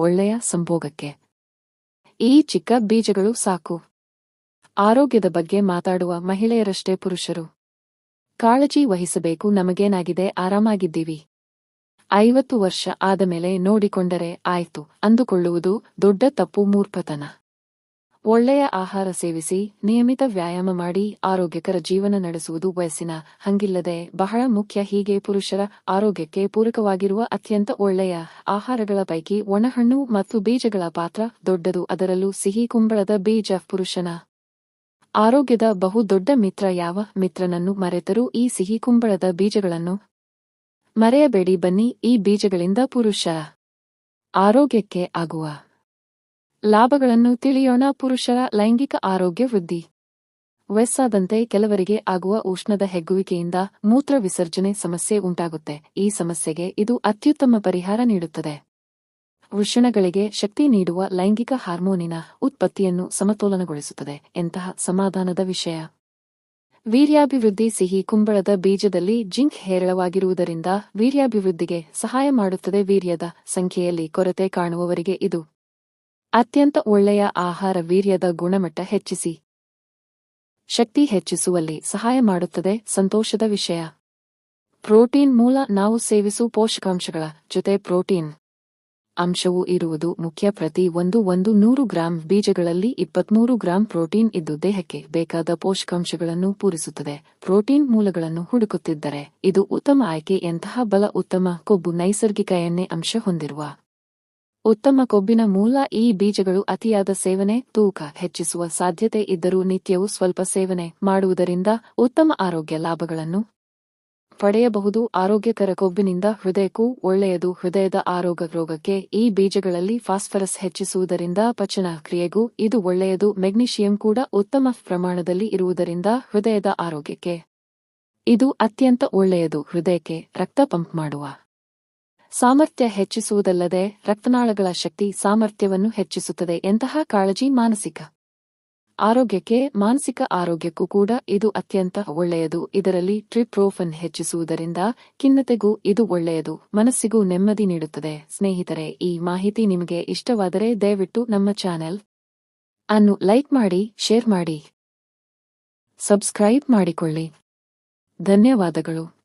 ಒಳ್ಳೆಯ ಸಂಭೋಗಕ್ಕೆ. ಈ ಚಿಕ್ಕ ಬೀಜಗಳು ಸಾಕು. ಆರೋಗ್ಯದ ಬಗ್ಗೆ ಮಾತಾಡುವ ಮಹಿಳೆಯರಷ್ಟೇ ಪುರುಷರು. ಕಾಳಜಿ ವಹಿಸಬೇಕು, ನಮಗೇನಾಗಿದೆ, ಆರಾಮಾಗಿದ್ದೀವಿ. ಐವತ್ತು ವರ್ಷ ಆದಮೇಲೆ ನೋಡಿಕೊಂಡರೆ ಆಯ್ತು, ಅಂದುಕೊಳ್ಳುವುದು ದೊಡ್ಡ ತಪ್ಪು ಮೂರ್ಖತನ. ಒಳ್ಳೆಯ ಆಹಾರ ಸೇವಿಸಿ, ನಿಯಮಿತ ವ್ಯಾಯಾಮ ಮಾಡಿ, ಆರೋಗ್ಯಕರ ಜೀವನ ನಡೆಸುವುದು ವಯಸ್ಸಿನ ಹಂಗಿಲ್ಲದೆ ಬಹಳ ಮುಖ್ಯ. ಹೀಗೆ ಪುರುಷರ ಆರೋಗ್ಯಕ್ಕೆ ಪೂರಕವಾಗಿರುವ ಅತ್ಯಂತ ಒಳ್ಳೆಯ ಆಹಾರಗಳ ಪೈಕಿ ಒಣಹಣ್ಣು ಮತ್ತು ಬೀಜಗಳ ಪಾತ್ರ ದೊಡ್ಡದು. ಅದರಲ್ಲೂ ಸಿಹಿ ಕುಂಬಳದ ಬೀಜ ಪುರುಷನ ಆರೋಗ್ಯದ ಬಹು ದೊಡ್ಡ ಮಿತ್ರ. ಯಾವ ಮಿತ್ರನನ್ನು ಮರೆತರೂ ಈ ಸಿಹಿ ಕುಂಬಳದ ಬೀಜಗಳನ್ನು ಮರೆಯಬೇಡಿ. ಬನ್ನಿ, ಈ ಬೀಜಗಳಿಂದ ಪುರುಷ ಆರೋಗ್ಯಕ್ಕೆ ಆಗುವ ಲಾಭಗಳನ್ನು ತಿಳಿಯೋಣ ಪುರುಷರ ಲೈಂಗಿಕ ಆರೋಗ್ಯ ವೃದ್ಧಿ. ವಯಸ್ಸಾದಂತೆ ಕೆಲವರಿಗೆ ಆಗುವ ಉಷ್ಣದ ಹೆಗ್ಗುವಿಕೆಯಿಂದ ಮೂತ್ರ ವಿಸರ್ಜನೆ ಸಮಸ್ಯೆ ಉಂಟಾಗುತ್ತೆ. ಈ ಸಮಸ್ಯೆಗೆ ಇದು ಅತ್ಯುತ್ತಮ ಪರಿಹಾರ ನೀಡುತ್ತದೆ. ವೃಷಣಗಳಿಗೆ ಶಕ್ತಿ ನೀಡುವ ಲೈಂಗಿಕ ಹಾರ್ಮೋನಿನ ಉತ್ಪತ್ತಿಯನ್ನು ಸಮತೋಲನಗೊಳಿಸುತ್ತದೆ. ಎಂತಹ ಸಮಾಧಾನದ ವಿಷಯ. ವೀರ್ಯಾಭಿವೃದ್ಧಿ ಸಿಹಿ ಕುಂಬಳದ ಬೀಜದಲ್ಲಿ ಜಿಂಕ್ ಹೇರಳವಾಗಿರುವುದರಿಂದ ವೀರ್ಯಾಭಿವೃದ್ಧಿಗೆ ಸಹಾಯ ಮಾಡುತ್ತದೆ. ವೀರ್ಯದ ಸಂಖ್ಯೆಯಲ್ಲಿ ಕೊರತೆ ಕಾಣುವವರಿಗೆ ಇದು ಅತ್ಯಂತ ಒಳ್ಳೆಯ ಆಹಾರ ವೀರ್ಯದ ಗುಣಮಟ್ಟ ಹೆಚ್ಚಿಸಿ. ಶಕ್ತಿ ಹೆಚ್ಚಿಸುವಲ್ಲಿ ಸಹಾಯ ಮಾಡುತ್ತದೆ, ಸಂತೋಷದ ವಿಷಯ. ಪ್ರೋಟೀನ್ ಮೂಲ ನಾವು ಸೇವಿಸುವ ಪೋಷಕಾಂಶಗಳ ಜೊತೆ ಪ್ರೋಟೀನ್ ಅಂಶವೂ ಇರುವುದು ಮುಖ್ಯ. ಪ್ರತಿ ಒಂದು ಒಂದು ನೂರು ಗ್ರಾಂ ಬೀಜಗಳಲ್ಲಿ ಇಪ್ಪತ್ಮೂರು ಗ್ರಾಂ ಪ್ರೋಟೀನ್ ಇದ್ದು ದೇಹಕ್ಕೆ ಬೇಕಾದ ಪೋಷಕಾಂಶಗಳನ್ನು ಪೂರಿಸುತ್ತದೆ. ಪ್ರೋಟೀನ್ ಮೂಲಗಳನ್ನು ಹುಡುಕುತ್ತಿದ್ದರೆ ಇದು ಉತ್ತಮ ಆಯ್ಕೆ. ಎಂತಹ ಬಲ ಉತ್ತಮ ಕೊಬ್ಬು ನೈಸರ್ಗಿಕ ಎಣ್ಣೆ ಅಂಶ ಹೊಂದಿರುವ ಉತ್ತಮ ಕೊಬ್ಬಿನ ಮೂಲ ಈ ಬೀಜಗಳು ಅತಿಯಾದ ಸೇವನೆ, ತೂಕ ಹೆಚ್ಚಿಸುವ ಸಾಧ್ಯತೆ ಇದ್ದರೂ ನಿತ್ಯವೂ ಸ್ವಲ್ಪ ಸೇವನೆ ಮಾಡುವುದರಿಂದ ಉತ್ತಮ ಆರೋಗ್ಯ ಲಾಭಗಳನ್ನು ಪಡೆಯಬಹುದು. ಆರೋಗ್ಯಕರ ಕೊಬ್ಬಿನಿಂದ ಹೃದಯಕ್ಕೂ ಒಳ್ಳೆಯದು. ಹೃದಯದ ಆರೋಗ್ಯ ರೋಗಕ್ಕೆ ಈ ಬೀಜಗಳಲ್ಲಿ ಫಾಸ್ಫರಸ್ ಹೆಚ್ಚಿಸುವುದರಿಂದ ಪಚನ ಕ್ರಿಯೆಗೂ ಇದು ಒಳ್ಳೆಯದು. ಮೆಗ್ನೀಷಿಯಂ ಕೂಡ ಉತ್ತಮ ಪ್ರಮಾಣದಲ್ಲಿ ಇರುವುದರಿಂದ ಹೃದಯದ ಆರೋಗ್ಯಕ್ಕೆ ಇದು ಅತ್ಯಂತ ಒಳ್ಳೆಯದು. ಹೃದಯಕ್ಕೆ ರಕ್ತ ಪಂಪ್ ಮಾಡುವ ಸಾಮರ್ಥ್ಯ ಹೆಚ್ಚಿಸುವುದಲ್ಲದೆ ರಕ್ತನಾಳಗಳ ಶಕ್ತಿ ಸಾಮರ್ಥ್ಯವನ್ನು ಹೆಚ್ಚಿಸುತ್ತದೆ ಎಂತಹ ಕಾಳಜಿ ಮಾನಸಿಕ ಆರೋಗ್ಯಕ್ಕೆ, ಮಾನಸಿಕ ಆರೋಗ್ಯಕ್ಕೂ ಕೂಡ ಇದು ಅತ್ಯಂತ ಒಳ್ಳೆಯದು. ಇದರಲ್ಲಿ ಟ್ರಿಪ್ರೋಫನ್ ಹೆಚ್ಚಿಸುವುದರಿಂದ ಖಿನ್ನತೆಗೂ ಇದು ಒಳ್ಳೆಯದು. ಮನಸ್ಸಿಗೂ ನೆಮ್ಮದಿ ನೀಡುತ್ತದೆ. ಸ್ನೇಹಿತರೆ, ಈ ಮಾಹಿತಿ ನಿಮಗೆ ಇಷ್ಟವಾದರೆ ದಯವಿಟ್ಟು ನಮ್ಮ ಚಾನೆಲ್ ಅನ್ನು ಲೈಕ್ ಮಾಡಿ, ಶೇರ್ ಮಾಡಿ, ಸಬ್ಸ್ಕ್ರೈಬ್ ಮಾಡಿಕೊಳ್ಳಿ. ಧನ್ಯವಾದಗಳು.